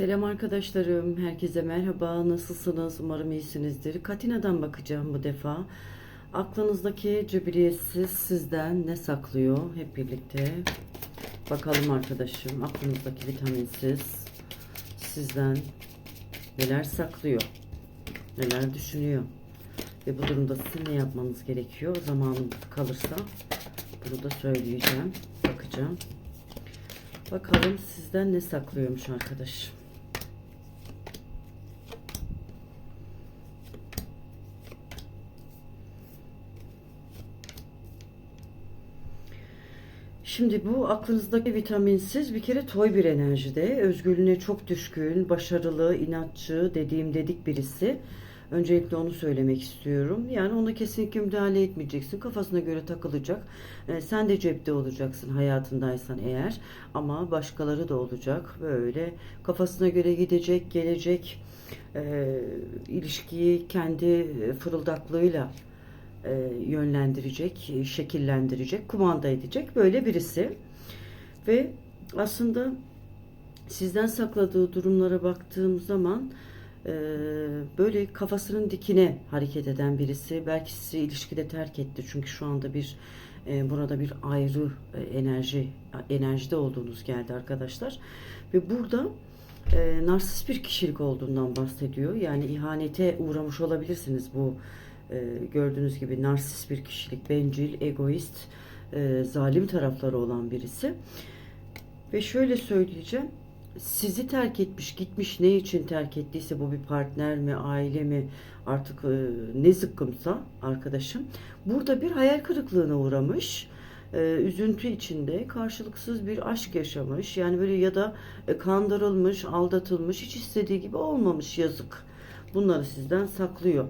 Selam arkadaşlarım, herkese merhaba. Nasılsınız? Umarım iyisinizdir. Katina'dan bakacağım bu defa. Aklınızdaki cibriyetsiz sizden ne saklıyor? Hep birlikte bakalım arkadaşım. Aklınızdaki vitaminsiz sizden neler saklıyor? Neler düşünüyor? Ve bu durumda sizin ne yapmanız gerekiyor? Zamanım kalırsa bunu da söyleyeceğim. Bakacağım. Bakalım sizden ne saklıyormuş arkadaş. Şimdi bu aklınızdaki vitaminsiz bir kere toy bir enerjide. Özgürlüğüne çok düşkün, başarılı, inatçı, dediğim dedik birisi. Öncelikle onu söylemek istiyorum. Yani ona kesinlikle müdahale etmeyeceksin. Kafasına göre takılacak. Ee, sen de cepte olacaksın hayatındaysan eğer. Ama başkaları da olacak. Böyle kafasına göre gidecek, gelecek. Ee, ilişkiyi kendi fırıldaklığıyla e, yönlendirecek, şekillendirecek, kumanda edecek böyle birisi. Ve aslında sizden sakladığı durumlara baktığım zaman e, böyle kafasının dikine hareket eden birisi. Belki sizi ilişkide terk etti çünkü şu anda bir e, burada bir ayrı e, enerji enerjide olduğunuz geldi arkadaşlar. Ve burada e, narsist bir kişilik olduğundan bahsediyor. Yani ihanete uğramış olabilirsiniz bu e, gördüğünüz gibi narsist bir kişilik, bencil, egoist, e, zalim tarafları olan birisi. Ve şöyle söyleyeceğim. Sizi terk etmiş, gitmiş ne için terk ettiyse bu bir partner mi, aile mi artık e, ne zıkkımsa arkadaşım. Burada bir hayal kırıklığına uğramış. E, üzüntü içinde karşılıksız bir aşk yaşamış. Yani böyle ya da e, kandırılmış, aldatılmış, hiç istediği gibi olmamış yazık. Bunları sizden saklıyor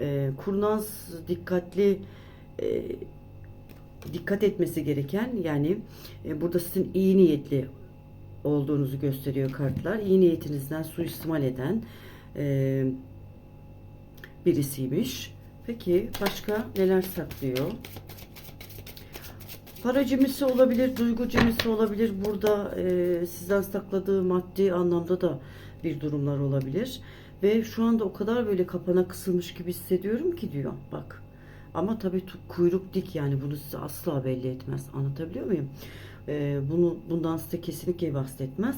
e, kurnaz, dikkatli, e, dikkat etmesi gereken yani e, burada sizin iyi niyetli olduğunuzu gösteriyor kartlar. İyi niyetinizden suistimal eden e, birisiymiş. Peki başka neler saklıyor? Para cimrisi olabilir, duygu cimrisi olabilir. Burada e, sizden sakladığı maddi anlamda da bir durumlar olabilir. Ve şu anda o kadar böyle kapana kısılmış gibi hissediyorum ki diyor. Bak. Ama tabii kuyruk dik yani bunu size asla belli etmez. Anlatabiliyor muyum? Ee, bunu bundan size kesinlikle bahsetmez.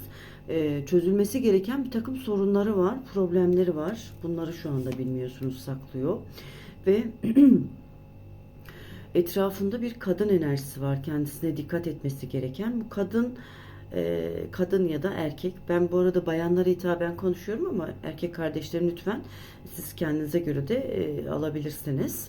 Ee, çözülmesi gereken bir takım sorunları var, problemleri var. Bunları şu anda bilmiyorsunuz saklıyor. Ve etrafında bir kadın enerjisi var. Kendisine dikkat etmesi gereken. Bu kadın e, kadın ya da erkek. Ben bu arada bayanlara hitaben konuşuyorum ama erkek kardeşlerim lütfen siz kendinize göre de e, alabilirsiniz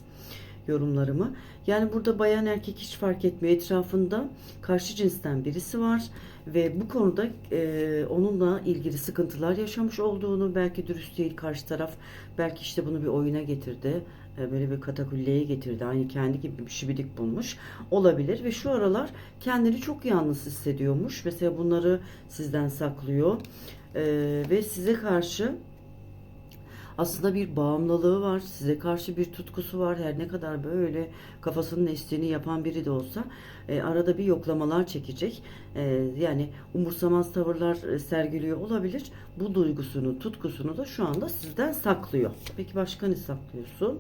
yorumlarımı. Yani burada bayan erkek hiç fark etmiyor. Etrafında karşı cinsten birisi var ve bu konuda e, onunla ilgili sıkıntılar yaşamış olduğunu belki dürüst değil karşı taraf belki işte bunu bir oyuna getirdi e, böyle bir katakulleye getirdi. Aynı kendi gibi bir şibidik bulmuş olabilir ve şu aralar kendini çok yalnız hissediyormuş. Mesela bunları sizden saklıyor ee, ve size karşı aslında bir bağımlılığı var. Size karşı bir tutkusu var. Her ne kadar böyle kafasının estiğini yapan biri de olsa e, arada bir yoklamalar çekecek. E, yani umursamaz tavırlar e, sergiliyor olabilir. Bu duygusunu, tutkusunu da şu anda sizden saklıyor. Peki başka ne saklıyorsun?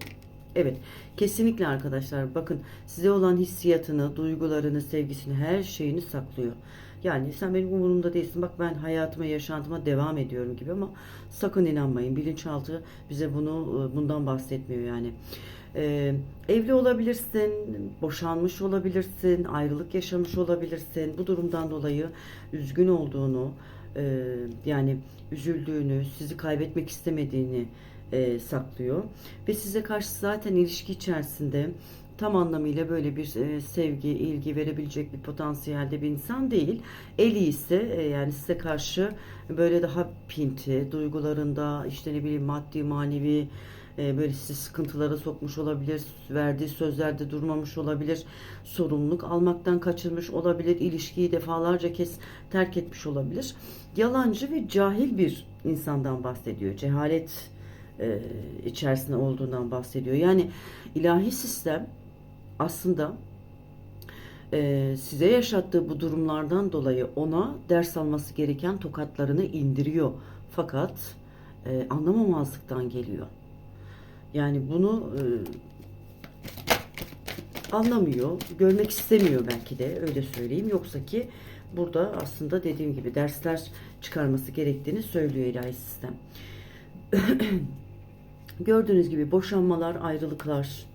Evet, kesinlikle arkadaşlar bakın size olan hissiyatını, duygularını, sevgisini, her şeyini saklıyor. Yani sen benim umurumda değilsin. Bak ben hayatıma, yaşantıma devam ediyorum gibi ama sakın inanmayın. Bilinçaltı bize bunu e, bundan bahsetmiyor yani. Ee, evli olabilirsin, boşanmış olabilirsin, ayrılık yaşamış olabilirsin. Bu durumdan dolayı üzgün olduğunu, e, yani üzüldüğünü, sizi kaybetmek istemediğini e, saklıyor. Ve size karşı zaten ilişki içerisinde tam anlamıyla böyle bir e, sevgi, ilgi verebilecek bir potansiyelde bir insan değil. Eli ise yani size karşı böyle daha pinti, duygularında işte ne bileyim maddi, manevi e, böyle sizi sıkıntılara sokmuş olabilir, verdiği sözlerde durmamış olabilir, sorumluluk almaktan kaçırmış olabilir, ilişkiyi defalarca kez terk etmiş olabilir. Yalancı ve cahil bir insandan bahsediyor. Cehalet e, içerisinde olduğundan bahsediyor. Yani ilahi sistem aslında e, size yaşattığı bu durumlardan dolayı ona ders alması gereken tokatlarını indiriyor. Fakat e, anlamamazlıktan geliyor. Yani bunu e, anlamıyor, görmek istemiyor belki de öyle söyleyeyim. Yoksa ki burada aslında dediğim gibi dersler çıkarması gerektiğini söylüyor ilahi sistem. Gördüğünüz gibi boşanmalar, ayrılıklar,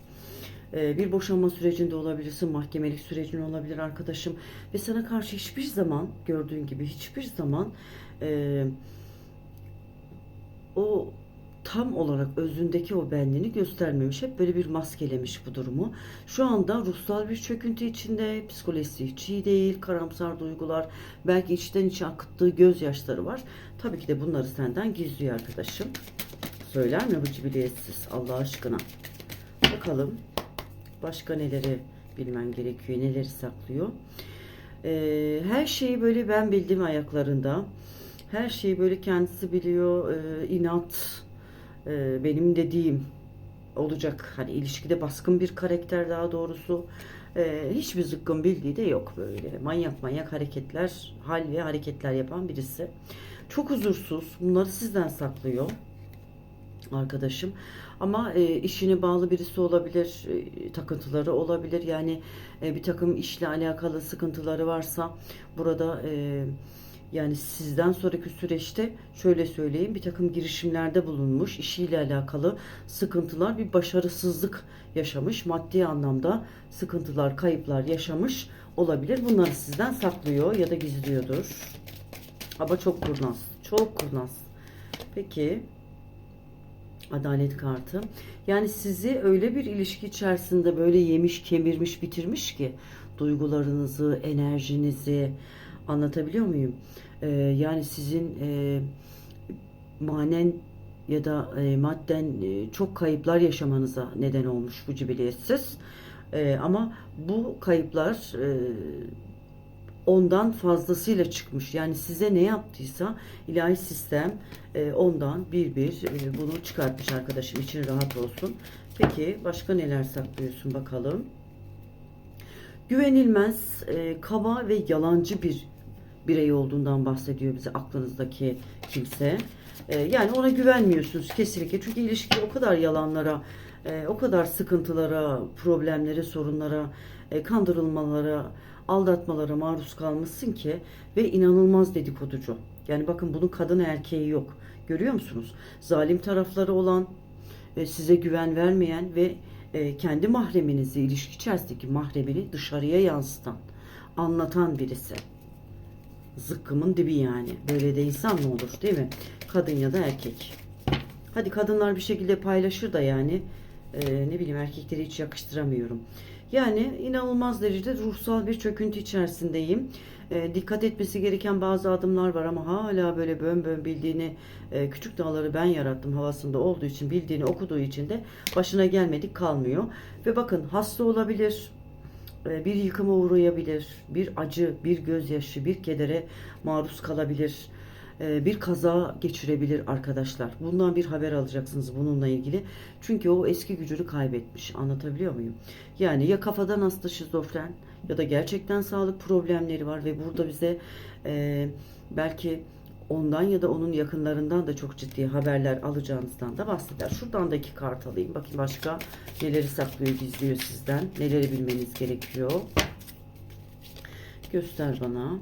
bir boşanma sürecinde olabilirsin, mahkemelik sürecin olabilir arkadaşım ve sana karşı hiçbir zaman gördüğün gibi hiçbir zaman e, o tam olarak özündeki o benliğini göstermemiş. Hep böyle bir maskelemiş bu durumu. Şu anda ruhsal bir çöküntü içinde, psikolojisi hiç iyi değil, karamsar duygular, belki içten içe akıttığı gözyaşları var. Tabii ki de bunları senden gizliyor arkadaşım. Söyler mi bu cibiliyetsiz Allah aşkına? Bakalım başka neleri bilmen gerekiyor, neleri saklıyor. Ee, her şeyi böyle ben bildiğim ayaklarında. Her şeyi böyle kendisi biliyor, ee, inat, ee, benim dediğim olacak. Hani ilişkide baskın bir karakter daha doğrusu. Ee, hiçbir zıkkın bildiği de yok böyle. Manyak manyak hareketler, hal ve hareketler yapan birisi. Çok huzursuz. Bunları sizden saklıyor arkadaşım. Ama e, işine bağlı birisi olabilir, e, takıntıları olabilir. Yani e, bir takım işle alakalı sıkıntıları varsa burada e, yani sizden sonraki süreçte şöyle söyleyeyim bir takım girişimlerde bulunmuş, işiyle alakalı sıkıntılar, bir başarısızlık yaşamış, maddi anlamda sıkıntılar, kayıplar yaşamış olabilir. Bunları sizden saklıyor ya da gizliyordur. Ama çok kurnaz, çok kurnaz. Peki Adalet kartı. Yani sizi öyle bir ilişki içerisinde böyle yemiş, kemirmiş, bitirmiş ki duygularınızı, enerjinizi anlatabiliyor muyum? Ee, yani sizin e, manen ya da e, madden e, çok kayıplar yaşamanıza neden olmuş bu cibiliyetsiz. E, ama bu kayıplar e, ondan fazlasıyla çıkmış. Yani size ne yaptıysa ilahi sistem e, ondan bir bir e, bunu çıkartmış arkadaşım. için rahat olsun. Peki başka neler saklıyorsun bakalım. Güvenilmez, e, kaba ve yalancı bir birey olduğundan bahsediyor bize aklınızdaki kimse. E, yani ona güvenmiyorsunuz kesinlikle. Çünkü ilişki o kadar yalanlara, e, o kadar sıkıntılara, problemlere, sorunlara, e, kandırılmalara, aldatmalara maruz kalmışsın ki ve inanılmaz dedikoducu. Yani bakın bunun kadın erkeği yok. Görüyor musunuz? Zalim tarafları olan, e, size güven vermeyen ve e, kendi mahreminizi, ilişki içerisindeki mahremini dışarıya yansıtan, anlatan birisi. Zıkkımın dibi yani. Böyle de insan mı olur değil mi? Kadın ya da erkek. Hadi kadınlar bir şekilde paylaşır da yani e, ne bileyim erkekleri hiç yakıştıramıyorum. Yani inanılmaz derecede ruhsal bir çöküntü içerisindeyim. E, dikkat etmesi gereken bazı adımlar var ama hala böyle bön bön bildiğini e, küçük dağları ben yarattım havasında olduğu için bildiğini okuduğu için de başına gelmedik kalmıyor. Ve bakın hasta olabilir, e, bir yıkıma uğrayabilir, bir acı, bir gözyaşı, bir kedere maruz kalabilir bir kaza geçirebilir arkadaşlar. Bundan bir haber alacaksınız bununla ilgili. Çünkü o eski gücünü kaybetmiş. Anlatabiliyor muyum? Yani ya kafadan hasta şizofren ya da gerçekten sağlık problemleri var ve burada bize e, belki ondan ya da onun yakınlarından da çok ciddi haberler alacağınızdan da bahseder. Şuradan da iki kart alayım. Bakayım başka neleri saklıyor, gizliyor sizden. Neleri bilmeniz gerekiyor. Göster bana.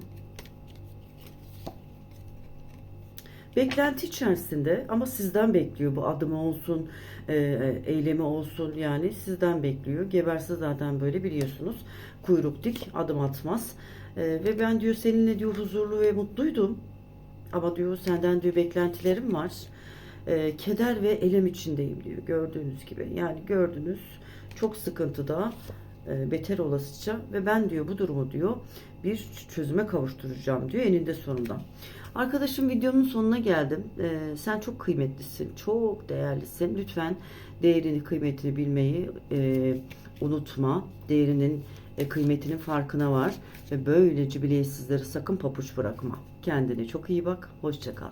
Beklenti içerisinde ama sizden bekliyor bu adımı olsun, e, eylemi olsun yani sizden bekliyor. Geberse zaten böyle biliyorsunuz. Kuyruk dik adım atmaz. E, ve ben diyor seninle diyor huzurlu ve mutluydum. Ama diyor senden diyor beklentilerim var. E, keder ve elem içindeyim diyor gördüğünüz gibi. Yani gördünüz çok sıkıntıda e, beter olasıca ve ben diyor bu durumu diyor bir çözüme kavuşturacağım diyor eninde sonunda. Arkadaşım videonun sonuna geldim. E, sen çok kıymetlisin, çok değerlisin. Lütfen değerini, kıymetini bilmeyi e, unutma. Değerinin, e, kıymetinin farkına var. Ve böylece bile sizleri sakın papuç bırakma. Kendine çok iyi bak. Hoşça kal.